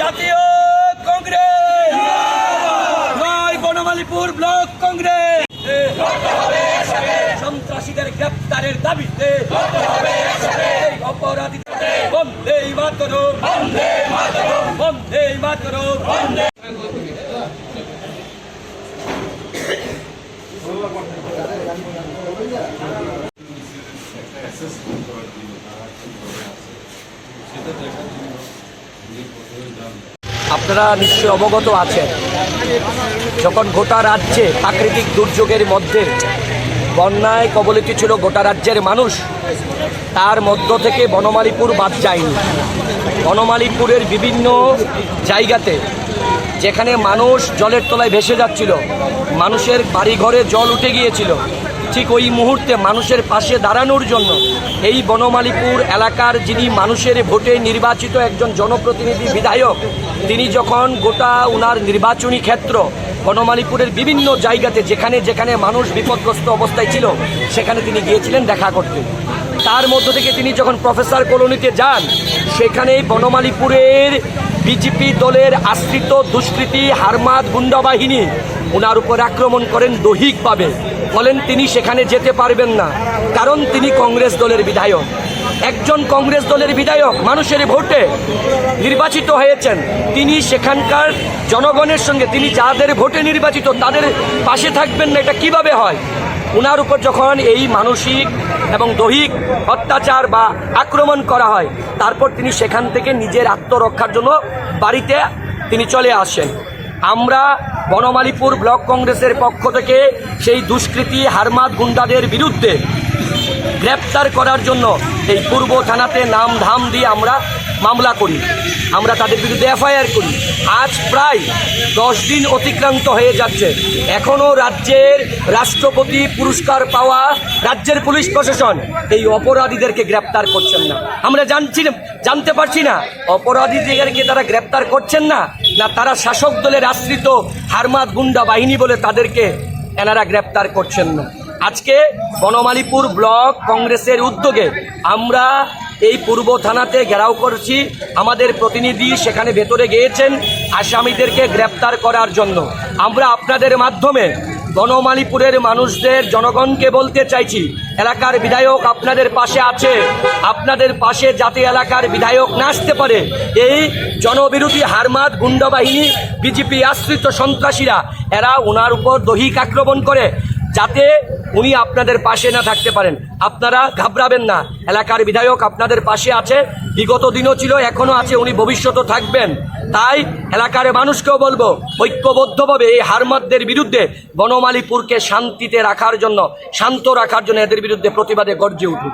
জাতীয় কংগ্রেস। নয় বনমালীপুর ব্লক কংগ্রেস। গ্রেপ্তারের দাবিতে এই অপরাধী বন্দে মাতরম। বন্দে মাতরম। আপনারা নিশ্চয়ই অবগত আছেন, যখন গোটা রাজ্যে প্রাকৃতিক দুর্যোগের মধ্যে বন্যায় কবলিত ছিল গোটা রাজ্যের মানুষ, তার মধ্য থেকে বনমালীপুর বাদ যায়নি। বনমালীপুরের বিভিন্ন জায়গাতে যেখানে মানুষ জলের তলায় ভেসে যাচ্ছিল, মানুষের বাড়িঘরে জল উঠে গিয়েছিল ঠিক ওই মুহূর্তে মানুষের পাশে দাঁড়ানোর জন্য এই বনমালীপুর এলাকার যিনি মানুষের ভোটে নির্বাচিত একজন জনপ্রতিনিধি বিধায়ক, তিনি যখন গোটা উনার নির্বাচনী ক্ষেত্র বনমালীপুরের বিভিন্ন জায়গাতে যেখানে যেখানে মানুষ বিপদগ্রস্ত অবস্থায় ছিল, সেখানে তিনি গিয়েছিলেন দেখা করতে। তার মধ্য থেকে তিনি যখন প্রফেসর কলোনিতে যান, সেখানেই বনমালীপুরের বিজেপি দলের আশ্রিত দুষ্কৃতী হারমাদ গুন্ডা বাহিনী ওনার উপর আক্রমণ করেন দৈহিকভাবে। বলেন তিনি সেখানে যেতে পারবেন না, কারণ তিনি কংগ্রেস দলের বিধায়ক। একজন কংগ্রেস দলের বিধায়ক মানুষের ভোটে নির্বাচিত হয়েছেন। তিনি সেখানকার জনগণের সঙ্গে, তিনি যাদের ভোটে নির্বাচিত, তাদের পাশে থাকবেন না, এটা কীভাবে হয়? ওনার উপর যখন এই মানসিক এবং দৈহিক অত্যাচার বা আক্রমণ করা হয়, তারপর তিনি সেখান থেকে নিজের আত্মরক্ষার জন্য বাড়িতে তিনি চলে আসেন। আমরা বনমালীপুর ব্লক কংগ্রেসের পক্ষ থেকে সেই দুষ্কৃতী হারমাদ গুন্ডাদের বিরুদ্ধে গ্রেপ্তার করার জন্য এই পূর্ব থানাতে নাম ধাম দিয়ে আমরা মামলা করি। আমরা তাদের বিরুদ্ধে এফআইআর করি। আজ প্রায় দশ দিন অতিক্রান্ত হয়ে যাচ্ছে। এখনও রাজ্যের রাষ্ট্রপতি পুরস্কার পাওয়া রাজ্যের পুলিশ প্রশাসন এই অপরাধীদেরকে গ্রেপ্তার করছেন না। আমরা জানছি জানতে পারছি না, অপরাধীদেরকে তারা গ্রেপ্তার করছেন না। না তারা শাসক দলের আশ্রিত হারমাদ গুন্ডা বাহিনী বলে তাদেরকে এনারা গ্রেপ্তার করছেন না। আজকে বনমালীপুর ব্লক কংগ্রেসের উদ্যোগে আমরা এই পূর্ব থানাতে ঘেরাও করছি। আমাদের প্রতিনিধি সেখানে ভেতরে গিয়েছেন। আসামিদেরকে গ্রেপ্তার করার জন্য। আমরা আপনাদের মাধ্যমে বনমালীপুরের মানুষদের, জনগণকে বলতে চাইছি, এলাকার বিধায়ক আপনাদের পাশে আছে, আপনাদের পাশে যাতে এলাকার বিধায়ক না আসতে পারে, এই জনবিরোধী হারমাদ গুন্ডা বাহিনী বিজেপি আশ্রিত সন্ত্রাসীরা, এরা ওনার উপর দৈহিক আক্রমণ করে, যাতে উনি আপনাদের পাশে না থাকতে পারেন। আপনারা ঘাবড়াবেন না, এলাকার বিধায়ক আপনাদের পাশে আছে বিগত দিনও ছিল, এখনও আছে, উনি ভবিষ্যতও থাকবেন। তাই এলাকার মানুষকেও বলব, ঐক্যবদ্ধভাবে এই হারমাদদের বিরুদ্ধে বনমালীপুরকে শান্তিতে রাখার জন্য, শান্ত রাখার জন্য এদের বিরুদ্ধে প্রতিবাদে গর্জে উঠুন।